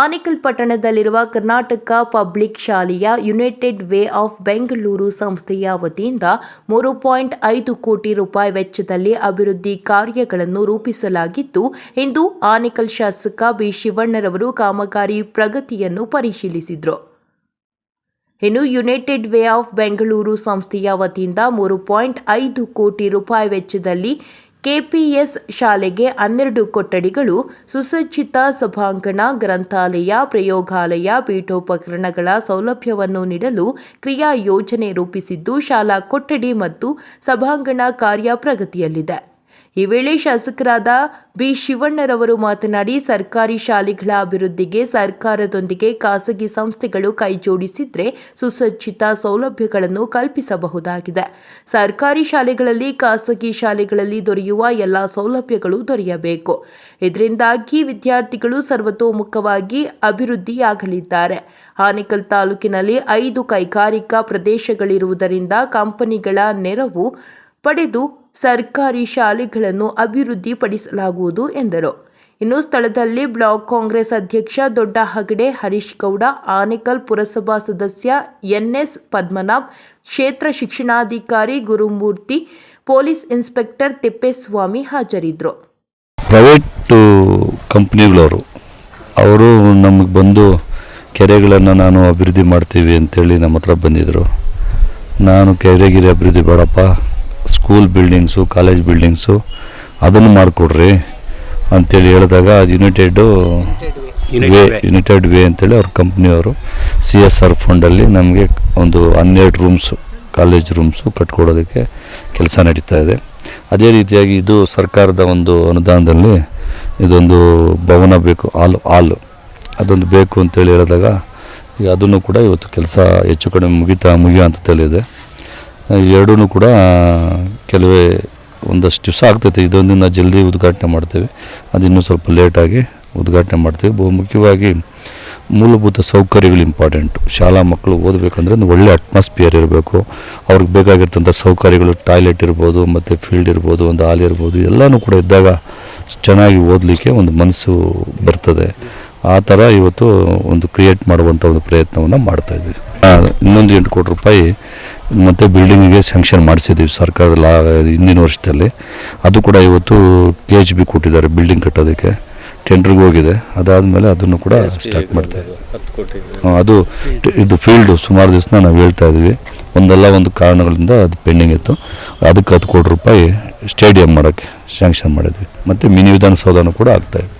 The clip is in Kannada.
ಆನೇಕಲ್ ಪಟ್ಟಣದಲ್ಲಿರುವ ಕರ್ನಾಟಕ ಪಬ್ಲಿಕ್ ಶಾಲೆಯ ಯುನೈಟೆಡ್ ವೇ ಆಫ್ ಬೆಂಗಳೂರು ಸಂಸ್ಥೆಯ ವತಿಯಿಂದ ಮೂರು ಪಾಯಿಂಟ್ ಐದು ಕೋಟಿ ರೂಪಾಯಿ ವೆಚ್ಚದಲ್ಲಿ ಅಭಿವೃದ್ಧಿ ಕಾರ್ಯಗಳನ್ನು ರೂಪಿಸಲಾಗಿದ್ದು, ಇಂದು ಆನೇಕಲ್ ಶಾಸಕ ಬಿ ಶಿವಣ್ಣರವರು ಕಾಮಗಾರಿ ಪ್ರಗತಿಯನ್ನು ಪರಿಶೀಲಿಸಿದರು. ಇನ್ನು ಯುನೈಟೆಡ್ ವೇ ಆಫ್ ಬೆಂಗಳೂರು ಸಂಸ್ಥೆಯ ವತಿಯಿಂದ ಮೂರು ಪಾಯಿಂಟ್ ಐದು ಕೋಟಿ ರೂಪಾಯಿ ವೆಚ್ಚದಲ್ಲಿ ಕೆಪಿಎಸ್ ಶಾಲೆಗೆ ಹನ್ನೆರಡು ಕೊಠಡಿಗಳು, ಸುಸಜ್ಜಿತ ಸಭಾಂಗಣ, ಗ್ರಂಥಾಲಯ, ಪ್ರಯೋಗಾಲಯ, ಪೀಠೋಪಕರಣಗಳ ಸೌಲಭ್ಯವನ್ನು ನೀಡಲು ಕ್ರಿಯಾ ಯೋಜನೆ ರೂಪಿಸಿದ್ದು, ಶಾಲಾ ಕೊಠಡಿ ಮತ್ತು ಸಭಾಂಗಣ ಕಾರ್ಯ ಪ್ರಗತಿಯಲ್ಲಿದೆ. ಈ ವೇಳೆ ಶಾಸಕರಾದ ಬಿ ಶಿವಣ್ಣರವರು ಮಾತನಾಡಿ, ಸರ್ಕಾರಿ ಶಾಲೆಗಳ ಅಭಿವೃದ್ಧಿಗೆ ಸರ್ಕಾರದೊಂದಿಗೆ ಖಾಸಗಿ ಸಂಸ್ಥೆಗಳು ಕೈಜೋಡಿಸಿದ್ರೆ ಸುಸಜ್ಜಿತ ಸೌಲಭ್ಯಗಳನ್ನು ಕಲ್ಪಿಸಬಹುದಾಗಿದೆ. ಸರ್ಕಾರಿ ಶಾಲೆಗಳಲ್ಲಿ ಖಾಸಗಿ ಶಾಲೆಗಳಲ್ಲಿ ದೊರೆಯುವ ಎಲ್ಲ ಸೌಲಭ್ಯಗಳು ದೊರೆಯಬೇಕು. ಇದರಿಂದಾಗಿ ವಿದ್ಯಾರ್ಥಿಗಳು ಸರ್ವತೋಮುಖವಾಗಿ ಅಭಿವೃದ್ಧಿಯಾಗಲಿದ್ದಾರೆ. ಆನೇಕಲ್ ತಾಲೂಕಿನಲ್ಲಿ ಐದು ಕೈಗಾರಿಕಾ ಪ್ರದೇಶಗಳಿರುವುದರಿಂದ ಕಂಪನಿಗಳ ನೆರವು ಪಡೆದು ಸರ್ಕಾರಿ ಶಾಲೆಗಳನ್ನು ಅಭಿವೃದ್ಧಿಪಡಿಸಲಾಗುವುದು ಎಂದರು. ಇನ್ನು ಸ್ಥಳದಲ್ಲಿ ಬ್ಲಾಕ್ ಕಾಂಗ್ರೆಸ್ ಅಧ್ಯಕ್ಷ ದೊಡ್ಡ ಹಗಡೆ ಹರೀಶ್ ಗೌಡ ಆನೇಕಲ್ ಪುರಸಭಾ ಸದಸ್ಯ ಎನ್ಎಸ್ ಪದ್ಮನಾಭ್, ಕ್ಷೇತ್ರ ಶಿಕ್ಷಣಾಧಿಕಾರಿ ಗುರುಮೂರ್ತಿ, ಪೊಲೀಸ್ ಇನ್ಸ್ಪೆಕ್ಟರ್ ತಿಪ್ಪೇಸ್ವಾಮಿ ಹಾಜರಿದ್ದರು. ಪ್ರೈವೇಟು ಕಂಪ್ನಿಗಳವರು, ಅವರು ನಮಗೆ ಬಂದು ಕೆರೆಗಳನ್ನು ನಾನು ಅಭಿವೃದ್ಧಿ ಮಾಡ್ತೀವಿ ಅಂತೇಳಿ ನಮ್ಮ ಹತ್ರ ಬಂದಿದ್ದರು. ನಾನು ಕೆರೆಗಿರಿ ಅಭಿವೃದ್ಧಿ ಬೇಡಪ್ಪ ಸ್ಕೂಲ್ ಬಿಲ್ಡಿಂಗ್ಸು ಕಾಲೇಜ್ ಬಿಲ್ಡಿಂಗ್ಸು ಅದನ್ನು ಮಾಡಿಕೊಡ್ರಿ ಅಂತೇಳಿ ಹೇಳಿದಾಗ ಅದು ಯುನೈಟೆಡು ವೇ ಯುನೈಟೆಡ್ ವೇ ಅಂತೇಳಿ ಅವ್ರ ಕಂಪ್ನಿಯವರು ಸಿ ಎಸ್ ಆರ್ ಫಂಡಲ್ಲಿ ನಮಗೆ ಒಂದು ಹನ್ನೆರಡು ರೂಮ್ಸು ಕಾಲೇಜ್ ರೂಮ್ಸು ಕಟ್ಕೊಡೋದಕ್ಕೆ ಕೆಲಸ ನಡೀತಾ ಇದೆ. ಅದೇ ರೀತಿಯಾಗಿ ಇದು ಸರ್ಕಾರದ ಒಂದು ಅನುದಾನದಲ್ಲಿ ಇದೊಂದು ಭವನ ಬೇಕು ಹಾಲು ಹಾಲು ಅದೊಂದು ಬೇಕು ಅಂತೇಳಿ ಹೇಳಿದಾಗ ಈಗ ಅದನ್ನು ಕೂಡ ಇವತ್ತು ಕೆಲಸ ಹೆಚ್ಚು ಕಡಿಮೆ ಮುಗಿತಾ ಮುಗಿಯೋ ಹಂತದಲ್ಲಿದೆ. ಎರಡೂ ಕೂಡ ಕೆಲವೇ ಒಂದಷ್ಟು ದಿವಸ ಆಗ್ತೈತೆ. ಇದೊಂದನ್ನು ಜಲ್ದಿ ಉದ್ಘಾಟನೆ ಮಾಡ್ತೇವೆ. ಅದಿನ್ನೂ ಸ್ವಲ್ಪ ಲೇಟಾಗಿ ಉದ್ಘಾಟನೆ ಮಾಡ್ತೇವೆ. ಬಹು ಮುಖ್ಯವಾಗಿ ಮೂಲಭೂತ ಸೌಕರ್ಯಗಳು ಇಂಪಾರ್ಟೆಂಟು ಶಾಲಾ ಮಕ್ಕಳು ಓದಬೇಕಂದ್ರೆ ಒಂದು ಒಳ್ಳೆ ಅಟ್ಮಾಸ್ಫಿಯರ್ ಇರಬೇಕು. ಅವ್ರಿಗೆ ಬೇಕಾಗಿರ್ತಂಥ ಸೌಕರ್ಯಗಳು ಟಾಯ್ಲೆಟ್ ಇರ್ಬೋದು, ಮತ್ತು ಫೀಲ್ಡ್ ಇರ್ಬೋದು, ಒಂದು ಹಾಲ್ ಇರ್ಬೋದು, ಎಲ್ಲನೂ ಕೂಡ ಇದ್ದಾಗ ಚೆನ್ನಾಗಿ ಓದಲಿಕ್ಕೆ ಒಂದು ಮನಸ್ಸು ಬರ್ತದೆ. ಆ ಥರ ಇವತ್ತು ಒಂದು ಕ್ರಿಯೇಟ್ ಮಾಡುವಂಥ ಒಂದು ಪ್ರಯತ್ನವನ್ನು ಇದ್ದೀವಿ ಇನ್ನೊಂದು ಎಂಟು ಕೋಟಿ ರೂಪಾಯಿ ಮತ್ತು ಬಿಲ್ಡಿಂಗಿಗೆ ಸ್ಯಾಂಕ್ಷನ್ ಮಾಡಿಸಿದ್ದೀವಿ ಸರ್ಕಾರದ ಲಾ ಹಿಂದಿನ ವರ್ಷದಲ್ಲಿ. ಅದು ಕೂಡ ಇವತ್ತು ಕೆ ಎಚ್ ಬಿ ಕೊಟ್ಟಿದ್ದಾರೆ ಬಿಲ್ಡಿಂಗ್ ಕಟ್ಟೋದಕ್ಕೆ. ಟೆಂಡ್ರಿಗೆ ಹೋಗಿದೆ. ಅದಾದಮೇಲೆ ಅದನ್ನು ಕೂಡ ಸ್ಟಾರ್ಟ್ ಮಾಡ್ತಾ ಇದ್ದೀವಿ ಅದು ಇದು ಫೀಲ್ಡು ಸುಮಾರು ದಿವಸ ನಾವು ಹೇಳ್ತಾ ಇದ್ದೀವಿ ಒಂದಲ್ಲ ಒಂದು ಕಾರಣಗಳಿಂದ ಅದು ಪೆಂಡಿಂಗ್ ಇತ್ತು. ಅದಕ್ಕೆ ಹತ್ತು ಕೋಟಿ ರೂಪಾಯಿ ಸ್ಟೇಡಿಯಂ ಮಾಡೋಕ್ಕೆ ಸ್ಯಾಂಕ್ಷನ್ ಮಾಡಿದ್ವಿ. ಮತ್ತು ಮಿನಿ ವಿಧಾನಸೌಧನೂ ಕೂಡ ಆಗ್ತಾ ಇದೆ.